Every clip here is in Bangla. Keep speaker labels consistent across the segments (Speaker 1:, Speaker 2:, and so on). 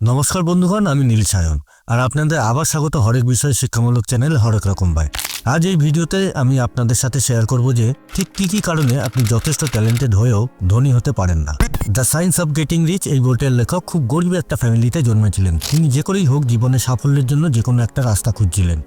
Speaker 1: নমস্কার বন্ধুগণ, আমি নীল সায়ন আর আপনাদের আবার স্বাগত হরেক বিষয় শিক্ষামূলক চ্যানেল হরেক রকম ভাই আজ এই ভিডিওতে আমি আপনাদের সাথে শেয়ার করব যে ঠিক কী কী কারণে আপনি যথেষ্ট ট্যালেন্টেড হয়েও ধনী হতে পারেন না। The science of getting rich এই বইটার লেখক খুব গরিব একটা ফ্যামিলিতে জন্মেছিলেন। তিনি যে করেই হোক জীবনে সাফল্যের জন্য যে কোনো একটা রাস্তা খুঁজছিলেন।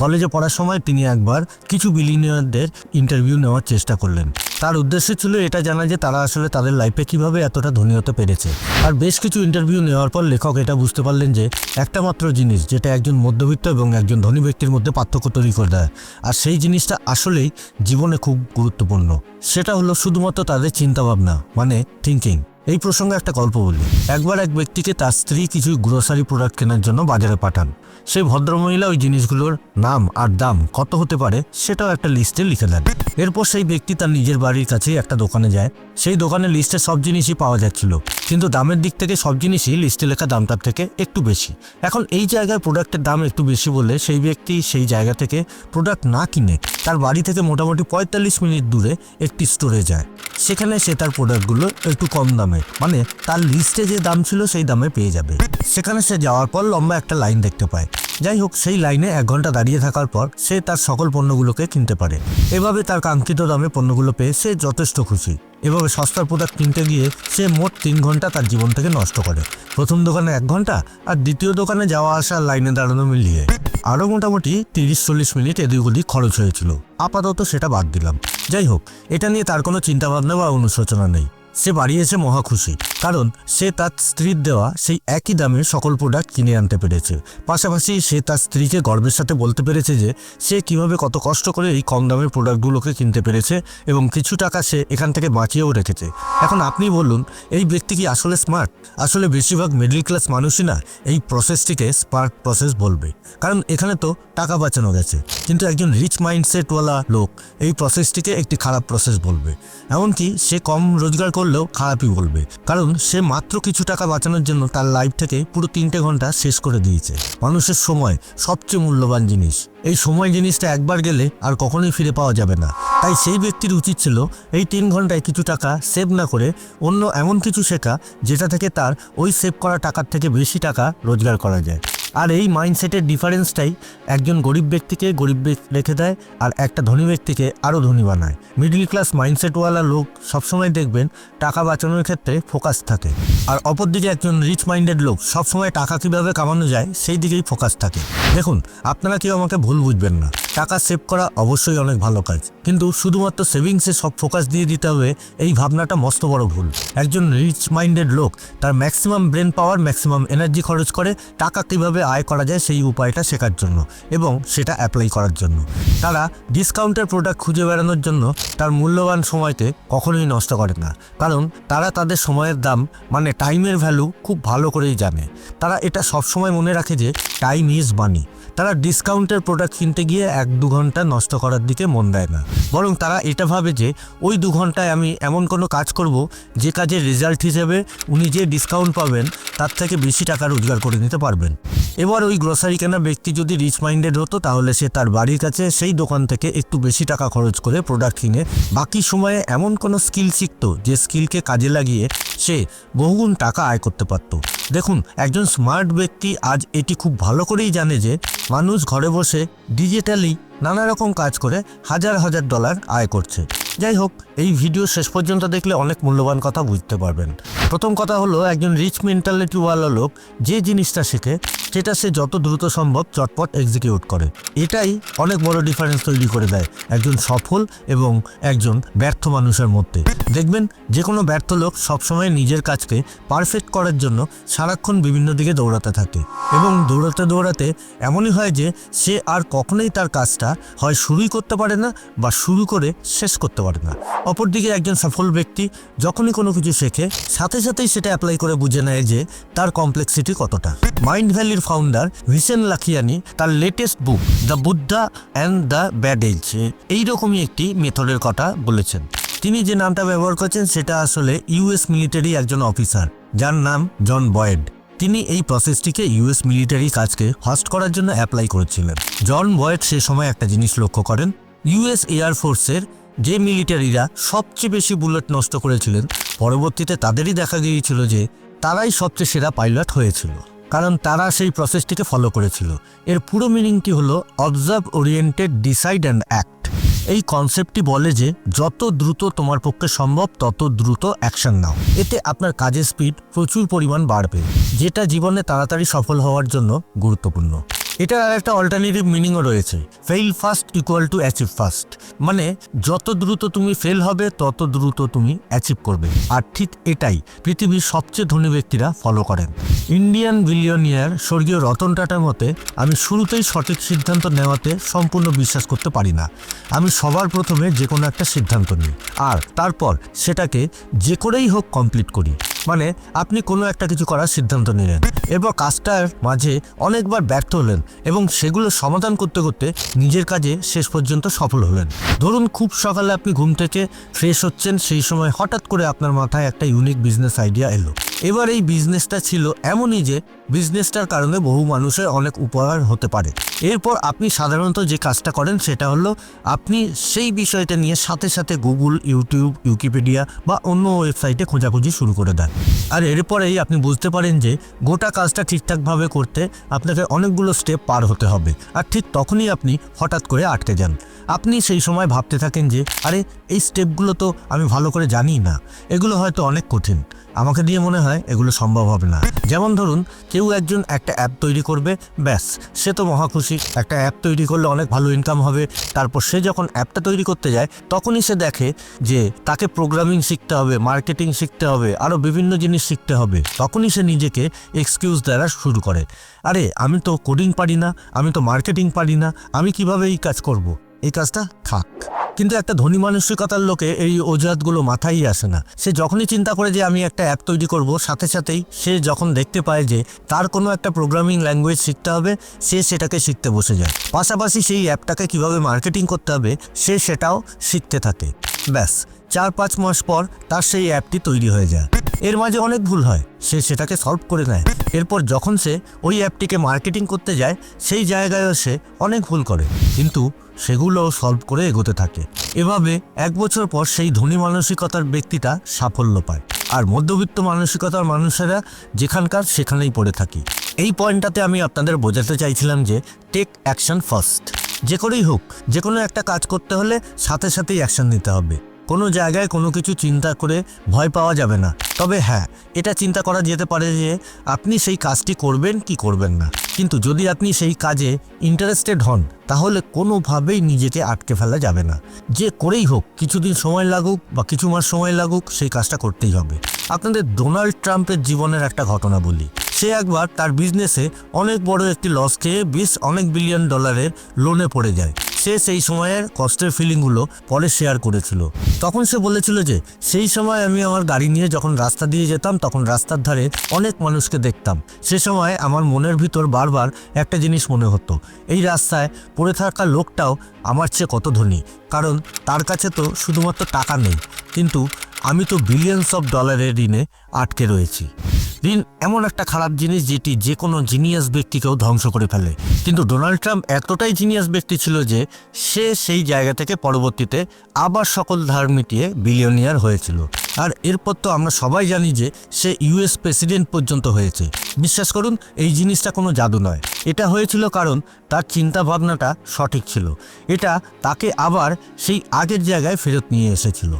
Speaker 1: কলেজে পড়ার সময় তিনি একবার কিছু বিলিনিয়ারদের ইন্টারভিউ নেওয়ার চেষ্টা করলেন। তার উদ্দেশ্য ছিল এটা জানা যে তারা আসলে তাদের লাইফে কীভাবে এতটা ধনী হতে পেরেছে। আর বেশ কিছু ইন্টারভিউ নেওয়ার পর লেখক এটা বুঝতে পারলেন যে একটা মাত্র জিনিস যেটা একজন মধ্যবিত্ত এবং একজন ধনী ব্যক্তির মধ্যে পার্থক্য তৈরি করে দেয়। আর সেই জিনিসটা আসলেই জীবনে খুব গুরুত্বপূর্ণ। সেটা হলো শুধুমাত্র তাদের চিন্তাভাবনা মানে থিঙ্কিং এই প্রসঙ্গে একটা গল্প বলি। একবার এক ব্যক্তিকে তার স্ত্রী কিছু গ্রোসারি প্রোডাক্ট কেনার জন্য বাজারে পাঠান। সেই ভদ্রমহিলা ওই জিনিসগুলোর নাম আর দাম কত হতে পারে সেটাও একটা লিস্টে লিখে দেন। এরপর সেই ব্যক্তি তার নিজের বাড়ির কাছেই একটা দোকানে যায়। সেই দোকানে লিস্টে সব জিনিসই পাওয়া যাচ্ছিল। কিন্তু দামের দিক থেকে সব জিনিসই লিস্টে লেখা দামটার থেকে একটু বেশি। এখন এই জায়গায় প্রোডাক্টের দাম একটু বেশি বলে সেই ব্যক্তি সেই জায়গা থেকে প্রোডাক্ট না কিনে তার বাড়ি থেকে মোটামুটি পঁয়তাল্লিশ মিনিট দূরে একটি স্টোরে যায়। সেখানে সে তার প্রোডাক্টগুলো একটু কম দামে মানে তার লিস্টে যে দাম ছিল সেই দামে পেয়ে যাবে। সেখানে সে যাওয়ার পর লম্বা একটা লাইন দেখতে পায়। যাই হোক, সেই লাইনে এক ঘণ্টা দাঁড়িয়ে থাকার পর সে তার সকল পণ্যগুলোকে কিনতে পারে। এভাবে তার কাঙ্ক্ষিত দামে পণ্যগুলো পেয়ে সে যথেষ্ট খুশি। এভাবে সস্তার প্রোডাক্ট কিনতে গিয়ে সে মোট তিন ঘণ্টা তার জীবন থেকে নষ্ট করে। প্রথম দোকানে এক ঘণ্টা আর দ্বিতীয় দোকানে যাওয়া আসা লাইনে দাঁড়ানো মিলিয়ে। আরও মোটামুটি তিরিশ চল্লিশ মিনিট এদিক ওদিক খরচ হয়েছিল। আপাতত সেটা বাদ দিলাম। যাই হোক, এটা নিয়ে তার কোনো চিন্তাভাবনা বা অনুশোচনা নেই। সে বাড়ি এসে মহা খুশি। কারণ সে তার স্ত্রীর দেওয়া সেই একই দামে সকল প্রোডাক্ট কিনে আনতে পেরেছে। পাশাপাশি সে তার স্ত্রীকে গর্বের সাথে বলতে পেরেছে যে, সে কীভাবে কত কষ্ট করে এই কম দামের প্রোডাক্টগুলোকে কিনতে পেরেছে এবং কিছু টাকা সে এখান থেকে বাঁচিয়েও রেখেছে। এখন আপনি বলুন, এই ব্যক্তি কি আসলে স্মার্ট আসলে বেশিরভাগ মিডল ক্লাস মানুষই না, এই প্রসেসটিকে স্মার্ট প্রসেস বলবে। কারণ এখানে তো টাকা বাঁচানো গেছে। কিন্তু একজন রিচ মাইন্ডসেটওয়ালা লোক এই প্রসেসটিকে একটি খারাপ প্রসেস বলবে। এমনকি সে কম রোজগার করলেও খারাপই বলবে। কারণ সে মাত্র কিছু টাকা বাঁচানোর জন্য তার লাইফ থেকে পুরো তিনটে ঘণ্টা শেষ করে দিয়েছে। মানুষের সময় সবচেয়ে মূল্যবান জিনিস। এই সময় জিনিসটা একবার গেলে আর কখনোই ফিরে পাওয়া যাবে না। তাই সেই ব্যক্তির উচিত ছিল এই তিন ঘন্টায় কিছু টাকা সেভ না করে অন্য এমন কিছু শেখা যেটা থেকে তার ওই সেভ করা টাকার থেকে বেশি টাকা রোজগার করা যায়। আর এই মাইন্ডসেটের ডিফারেন্সটাই একজন গরিব ব্যক্তিকে গরিব রেখে দেয় আর একটা ধনী ব্যক্তিকে আরও ধনী বানায়। মিডল ক্লাস মাইন্ডসেটওয়ালা লোক সবসময় দেখবেন টাকা বাঁচানোর ক্ষেত্রে ফোকাস থাকে আর অপরদিকে একজন রিচ মাইন্ডেড লোক সবসময় টাকা কীভাবে কামানো যায় সেই দিকেই ফোকাস থাকে। দেখুন, আপনারা কেউ আমাকে ভুল বুঝবেন না। টাকা সেভ করা অবশ্যই অনেক ভালো কাজ। কিন্তু শুধুমাত্র সেভিংসে সব ফোকাস দিয়ে দিতে হবে, এই ভাবনাটা মস্ত বড় ভুল। একজন রিচ মাইন্ডেড লোক তার maximum brain power maximum energy খরচ করে টাকা কীভাবে আয় করা যায় সেই উপায়টা শেখার জন্য এবং সেটা অ্যাপ্লাই করার জন্য। তারা ডিসকাউন্টের প্রোডাক্ট খুঁজে বেড়ানোর জন্য তার মূল্যবান সময়তে কখনোই নষ্ট করে না। কারণ তারা তাদের সময়ের দাম মানে টাইমের ভ্যালু খুব ভালো করেই জানে। তারা এটা সবসময় মনে রাখে যে টাইম ইজ মানি তারা ডিসকাউন্টের প্রোডাক্ট কিনতে গিয়ে এক দু ঘণ্টা নষ্ট করার দিকে মন দেয় না। বরং তারা এটা ভাবে যে ওই দু ঘন্টায় আমি এমন কোনো কাজ করব যে কাজের রেজাল্ট হিসেবে উনি যে ডিসকাউন্ট পাবেন তার থেকে বেশি টাকা রোজগার করে নিতে পারবেন। এবার ওই গ্রসারি কেনা ব্যক্তি যদি রিচ মাইন্ডেড হতো, তাহলে সে তার বাড়ির কাছে সেই দোকান থেকে একটু বেশি টাকা খরচ করে প্রোডাক্ট কিনে। বাকি সময়ে এমন কোনো স্কিল শিখতো, যে স্কিলকে কাজে লাগিয়ে সে বহুগুণ টাকা আয় করতে পারত। দেখুন, একজন স্মার্ট ব্যক্তি আজ এটি খুব ভালো করেই জানে যে, মানুষ ঘরে বসে ডিজিটালি নানা রকম কাজ করে হাজার হাজার ডলার আয় করছে। যাই হোক, এই ভিডিও শেষ পর্যন্ত দেখলে অনেক মূল্যবান কথা বুঝতে পারবেন। প্রথম কথা হলো, একজন রিচ মেন্টালিটিওয়ালা লোক যে জিনিসটা শেখে, সেটা সে যত দ্রুত সম্ভব চটপট এক্সিকিউট করে। এটাই অনেক বড় ডিফারেন্স তৈরি করে দেয় একজন সফল এবং একজন ব্যর্থ মানুষের মধ্যে। দেখবেন যে কোনো ব্যর্থ লোক সবসময় নিজের কাজকে পারফেক্ট করার জন্য সারাক্ষণ বিভিন্ন দিকে দৌড়াতে থাকে এবং দৌড়াতে দৌড়াতে এমনই হয় যে, সে আর কখনোই তার কাজটা হয় শুরুই করতে পারে না বা শুরু করে শেষ করতে পারে না। অপরদিকে একজন সফল ব্যক্তি যখনই কোনো কিছু শেখে, সাথে সাথেই সেটা অ্যাপ্লাই করে বুঝে নেয় যে তার কমপ্লেক্সিটি কতটা। মাইন্ড ভ্যালির ফাউন্ডার ভিসেন লাখিয়ানি তার latest book the Buddha and the badass এইরকমই একটি মেথডের কথা বলেছেন। তিনি যে নামটা ব্যবহার করছেন সেটা আসলে ইউএস মিলিটারি একজন অফিসার যার নাম জন বয়েড তিনি এই প্রসেসটিকে ইউএস মিলিটারি কাজকে হোস্ট করার জন্য অ্যাপ্লাই করেছিলেন। জন বয়েড সে সময় একটা জিনিস লক্ষ্য করেন ইউএস এয়ারফোর্সের যে মিলিটারিরা সবচেয়ে বেশি বুলেট নষ্ট করেছিলেন পরবর্তীতে তাদেরই দেখা গিয়েছিল যে তারাই সবচেয়ে সেরা পাইলট হয়েছিল। কারণ তারা সেই প্রসেসটিকে ফলো করেছিল। এর পুরো মিনিংটি হলো observe oriented decide and act এই কনসেপ্টটি বলে যে যত দ্রুত তোমার পক্ষে সম্ভব, তত দ্রুত অ্যাকশন নাও। এতে আপনার কাজের স্পিড প্রচুর পরিমাণ বাড়বে। যেটা জীবনে তাড়াতাড়ি সফল হওয়ার জন্য গুরুত্বপূর্ণ। এটার আর একটা অল্টারনেটিভ মিনিংও রয়েছে। Fail first equal to achieve first মানে যত দ্রুত তুমি ফেল হবে, তত দ্রুত তুমি অ্যাচিভ করবে। আর ঠিক এটাই পৃথিবীর সবচেয়ে ধনী ব্যক্তিরা ফলো করেন। ইন্ডিয়ান বিলিয়নিয়ার স্বর্গীয় রতন টাটার মতে, আমি শুরুতেই সঠিক সিদ্ধান্ত নেওয়াতে সম্পূর্ণ বিশ্বাস করতে পারি না। আমি সবার প্রথমে যে কোনো একটা সিদ্ধান্ত নিই। আর তারপর সেটাকে যে করেই হোক কমপ্লিট করি। মানে আপনি কোনো একটা কিছু করার সিদ্ধান্ত নিলেন। এরপর কাজটার মাঝে অনেকবার ব্যর্থ হলেন। এবং সেগুলো সমাধান করতে করতে নিজের কাজে শেষ পর্যন্ত সফল হলেন। ধরুন খুব সকালে আপনি ঘুম থেকে ফ্রেশ হচ্ছেন, সেই সময় হঠাৎ করে আপনার মাথায় একটা ইউনিক বিজনেস আইডিয়া এলো। এবার এই বিজনেসটা ছিল এমনই যে বিজনেসটার কারণে বহু মানুষের অনেক উপকার হতে পারে। এরপর আপনি সাধারণত যে কাজটা করেন সেটা হলো আপনি সেই বিষয়টা নিয়ে সাথে সাথে গুগল ইউটিউব উইকিপিডিয়া বা অন্য ওয়েবসাইটে খোঁজাখুঁজি শুরু করে দেন। আর এরপরেই আপনি বুঝতে পারেন যে গোটা কাজটা ঠিকঠাকভাবে করতে আপনাকে অনেকগুলো স্টেপ পার হতে হবে। আর ঠিক তখনই আপনি হঠাৎ করে আটকে যান। আপনি সেই সময় ভাবতে থাকেন যে, আরে, এই স্টেপগুলো তো আমি ভালো করে জানি না। এগুলো হয়তো অনেক কঠিন। আমাকে দিয়ে মনে হয় এগুলো সম্ভব হবে না। যেমন ধরুন, কেউ একজন একটা অ্যাপ তৈরি করবে, ব্যাস, সে তো মহাখুশি একটা অ্যাপ তৈরি করলে অনেক ভালো ইনকাম হবে। তারপর সে যখন অ্যাপটা তৈরি করতে যায়, তখনই সে দেখে যে, তাকে প্রোগ্রামিং শিখতে হবে মার্কেটিং শিখতে হবে আরও বিভিন্ন জিনিস শিখতে হবে। তখনই সে নিজেকে এক্সকিউজ দেওয়া শুরু করে। আরে, আমি তো কোডিং পারি না, আমি তো মার্কেটিং পারি না, আমি কীভাবে এই কাজ করব। এই কাজটা থাক। কিন্তু একটা ধনী মানসিকতার লোকে এই অজুহাতগুলো মাথায় আসে না। সে যখনই চিন্তা করে যে আমি একটা অ্যাপ তৈরি করব, সাথে সাথেই সে যখন দেখতে পায় যে তার কোনো একটা প্রোগ্রামিং ল্যাঙ্গুয়েজ শিখতে হবে, সে সেটাকে শিখতে বসে যায়। পাশাপাশি সেই অ্যাপটাকে কীভাবে মার্কেটিং করতে হবে, সে সেটাও শিখতে থাকে। ব্যাস চার পাঁচ মাস পর তার সেই অ্যাপটি তৈরি হয়ে যায়। এর মাঝে অনেক ভুল হয়। সে সেটাকে সলভ করে নেয়। এরপর যখন সে ওই অ্যাপটিকে মার্কেটিং করতে যায়, সেই জায়গায়ও সে অনেক ভুল করে। কিন্তু সেগুলোও সলভ করে এগোতে থাকে। এভাবে এক বছর পর সেই ধনী মানসিকতার ব্যক্তিটা সাফল্য পায়। আর মধ্যবিত্ত মানসিকতার মানুষেরা যেখানকার সেখানেই পড়ে থাকি। এই পয়েন্টটাতে আমি আপনাদের বোঝাতে চাইছিলাম যে টেক অ্যাকশন ফার্স্ট যে করেই হোক যে কোনো একটা কাজ করতে হলে সাথে সাথেই অ্যাকশন নিতে হবে। কোনো জায়গায় কোনো কিছু চিন্তা করে ভয় পাওয়া যাবে না। তবে হ্যাঁ এটা চিন্তা করা যেতে পারে যে আপনি সেই কাজটি করবেন কি করবেন না। কিন্তু যদি আপনি সেই কাজে ইন্টারেস্টেড হন, তাহলে কোনোভাবেই নিজেকে আটকে ফেলা যাবে না। যে করেই হোক, কিছুদিন সময় লাগুক বা কিছু মাস সময় লাগুক, সেই কাজটা করতেই হবে। আপনাদের ডোনাল্ড ট্রাম্পের জীবনের একটা ঘটনা বলি। সে একবার তার বিজনেসে অনেক বড় একটি লস খেয়ে বিশ অনেক বিলিয়ন ডলারের লোনে পড়ে যায়। সে সেই সময়ের কষ্টের ফিলিংগুলো পরে শেয়ার করেছিল। তখন সে বলেছিল যে, সেই সময় আমি আমার গাড়ি নিয়ে যখন রাস্তা দিয়ে যেতাম, তখন রাস্তার ধারে অনেক মানুষকে দেখতাম। সে সময় আমার মনের ভিতর বারবার একটা জিনিস মনে হতো, এই রাস্তায় পড়ে থাকা লোকটাও আমার চেয়ে কত ধনী? কারণ তার কাছে তো শুধুমাত্র টাকা নেই, কিন্তু আমি তো বিলিয়নস অফ ডলারের ঋণে আটকে রয়েছি। ঋণ এমন একটা খারাপ জিনিস যেটি যে কোনো জিনিয়াস ব্যক্তিকেও ধ্বংস করে ফেলে। কিন্তু ডোনাল্ড ট্রাম্প এতটাই জিনিয়াস ব্যক্তি ছিল যে, সে সেই জায়গা থেকে পরবর্তীতে আবার সকল ধার মিটিয়ে বিলিয়নিয়ার হয়েছিল। আর এরপর তো আমরা সবাই জানি যে, সে ইউএস প্রেসিডেন্ট পর্যন্ত হয়েছে। বিশ্বাস করুন, এই জিনিসটা কোনো জাদু নয়। এটা হয়েছিল কারণ তার চিন্তা ভাবনাটা সঠিক ছিল। এটা তাকে আবার সেই আগের জায়গায় ফেরত নিয়ে এসেছিল।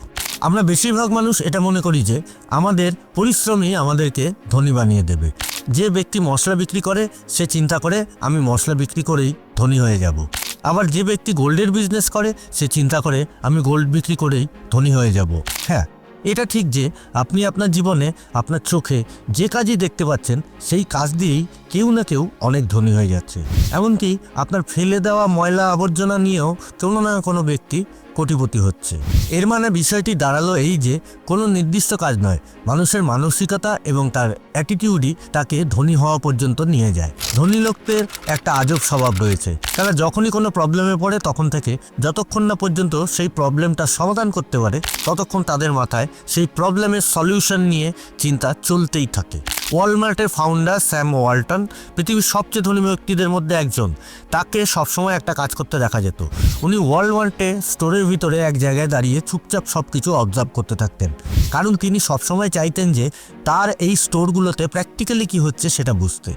Speaker 1: আমরা বেশিরভাগ মানুষ এটা মনে করি যে আমাদের পরিশ্রমই আমাদেরকে ধনী বানিয়ে দেবে। যে ব্যক্তি মশলা বিক্রি করে, সে চিন্তা করে, আমি মশলা বিক্রি করেই ধনী হয়ে যাব। আবার যে ব্যক্তি গোল্ডের বিজনেস করে, সে চিন্তা করে, আমি গোল্ড বিক্রি করেই ধনী হয়ে যাব। হ্যাঁ এটা ঠিক যে আপনি আপনার জীবনে, আপনার চোখে যে কাজই দেখতে পাচ্ছেন, সেই কাজ দিয়েই কেউ না কেউ অনেক ধনী হয়ে যাচ্ছে। এমনকি আপনার ফেলে দেওয়া ময়লা আবর্জনা নিয়েও কোনো না কোনো ব্যক্তি কোটিপতি হচ্ছে। এর মানে বিষয়টি দাঁড়াল এই যে, কোনো নির্দিষ্ট কাজ নয়। মানুষের মানসিকতা এবং তার অ্যাটিটিউডই তাকে ধনী হওয়া পর্যন্ত নিয়ে যায়। ধনী লোকদের একটা আজব স্বভাব রয়েছে। তারা যখনই কোনো প্রবলেমে পড়ে, তখন থেকে যতক্ষণ না পর্যন্ত সেই প্রবলেমটা সমাধান করতে পারে, ততক্ষণ তাদের মাথায় সেই প্রবলেমের সলিউশন নিয়ে চিন্তা চলতেই থাকে। ওয়ালমার্টের ফাউন্ডার স্যাম ওয়ালটন, পৃথিবীর সবচেয়ে ধনী ব্যক্তিদের মধ্যে একজন। তাকে সবসময় একটা কাজ করতে দেখা যেত। উনি ওয়ালমার্টে স্টোরের ভিতরে এক জায়গায় দাঁড়িয়ে চুপচাপ সব কিছু অবজার্ভ করতে থাকতেন। কারণ তিনি সবসময় চাইতেন যে তার এই স্টোরগুলোতে প্র্যাকটিক্যালি কি হচ্ছে সেটা বুঝতে।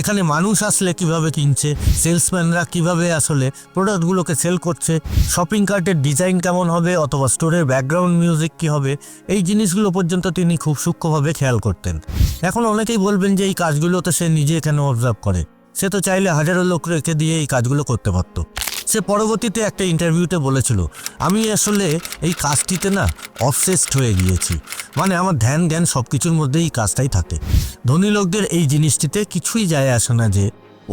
Speaker 1: এখানে মানুষ আসলে কীভাবে কিনছে সেলসম্যানরা কীভাবে আসলে প্রোডাক্টগুলোকে সেল করছে শপিং কার্টের ডিজাইন কেমন হবে অথবা স্টোরের ব্যাকগ্রাউন্ড মিউজিক কি হবে, এই জিনিসগুলো পর্যন্ত তিনি খুব সূক্ষ্মভাবে খেয়াল করতেন। এখন অনেকেই বলবেন যে এই কাজগুলো তো সে নিজে এখানে অবজার্ভ করে? সে তো চাইলে হাজারো লোক রেখে দিয়ে এই কাজগুলো করতে পারতো। সে পরবর্তীতে একটা ইন্টারভিউতে বলেছিল, আমি আসলে এই কাজটিতে না অবসেসড হয়ে গিয়েছি। মানে আমার ধ্যান জ্ঞান সব কিছুর মধ্যে এই কাজটাই থাকে। ধনী লোকদের এই জিনিসটিতে কিছুই যায় আসে না যে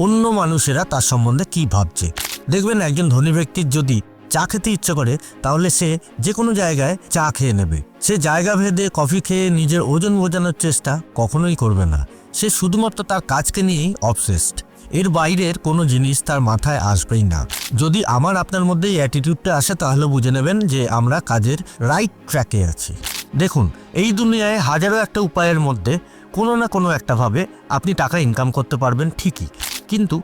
Speaker 1: অন্য মানুষেরা তার সম্বন্ধে কি ভাবছে। দেখবেন একজন ধনী ব্যক্তির যদি চা খেতে ইচ্ছে করে, তাহলে সে যে কোনো জায়গায় চা খেয়ে নেবে। সে জায়গা ভেদে কফি খেয়ে নিজের ওজন বোঝানোর চেষ্টা কখনোই করবে না। সে শুধুমাত্র তার কাজকে নিয়েই অবসেসড এর বাইরের কোনো জিনিস তার মাথায় আসবেই না। যদি আমার আপনার মধ্যে এই অ্যাটিটিউডটা আসে, তাহলে বুঝে নেবেন যে আমরা কাজের রাইট ট্র্যাকে আছি। দেখুন, এই দুনিয়ায় হাজারো একটা উপায়ের মধ্যে কোনো না কোনো একটাভাবে আপনি টাকা ইনকাম করতে পারবেন ঠিকই। কিন্তু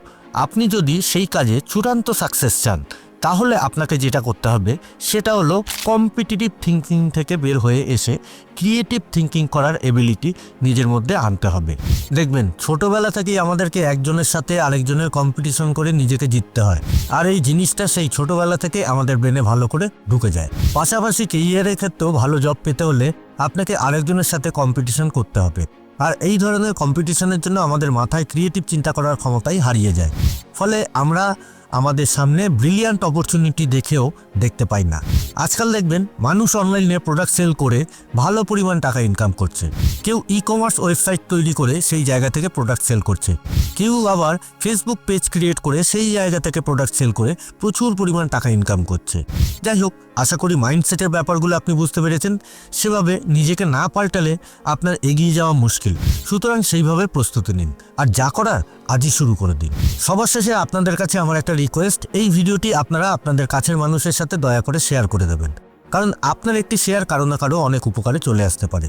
Speaker 1: আপনি যদি সেই কাজে চূড়ান্ত সাকসেস চান তাহলে আপনাকে যেটা করতে হবে, সেটা হলো কম্পিটিটিভ থিঙ্কিং থেকে বের হয়ে এসে ক্রিয়েটিভ থিঙ্কিং করার এবিলিটি নিজের মধ্যে আনতে হবে। দেখবেন, ছোটবেলা থেকেই আমাদেরকে একজনের সাথে আরেকজনের কম্পিটিশন করে নিজেকে জিততে হয়। আর এই জিনিসটা সেই ছোটবেলা থেকে আমাদের ব্রেনে ভালো করে ঢুকে যায়। পাশাপাশি কেরিয়ারের ক্ষেত্রেও ভালো জব পেতে হলে আপনাকে আরেকজনের সাথে কম্পিটিশন করতে হবে। আর এই ধরনের কম্পিটিশনের জন্য আমাদের মাথায় ক্রিয়েটিভ চিন্তা করার ক্ষমতাই হারিয়ে যায়। ফলে আমরা আমাদের সামনে ব্রিলিয়ান্ট অপরচুনিটি দেখেও দেখতে পাই না। আজকাল দেখবেন মানুষ অনলাইনে প্রোডাক্ট সেল করে ভালো পরিমাণ টাকা ইনকাম করছে। কেউ ই কমার্স ওয়েবসাইট তৈরি করে সেই জায়গা থেকে প্রোডাক্ট সেল করছে। কেউ আবার ফেসবুক পেজ ক্রিয়েট করে সেই জায়গা থেকে প্রোডাক্ট সেল করে প্রচুর পরিমাণ টাকা ইনকাম করছে। যাই হোক, আশা করি মাইন্ডসেটের ব্যাপারগুলো আপনি বুঝতে পেরেছেন। সেভাবে নিজেকে না পাল্টালে আপনার এগিয়ে যাওয়া মুশকিল। সুতরাং সেইভাবে প্রস্তুতি নিন। আর যা করার, আজই শুরু করে দিন। সবার শেষে আপনাদের কাছে আমার একটা রিকোয়েস্ট এই ভিডিওটি আপনারা আপনাদের কাছের মানুষের সাথে দয়া করে শেয়ার করে দেবেন। কারণ আপনার একটি শেয়ার কারও না কারও অনেক উপকারে চলে আসতে পারে।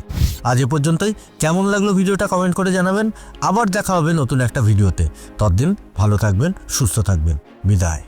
Speaker 1: আজ এ পর্যন্তই। কেমন লাগল ভিডিওটা কমেন্ট করে জানাবেন। আবার দেখা হবে নতুন একটা ভিডিওতে। ততদিন ভালো থাকবেন, সুস্থ থাকবেন। বিদায়।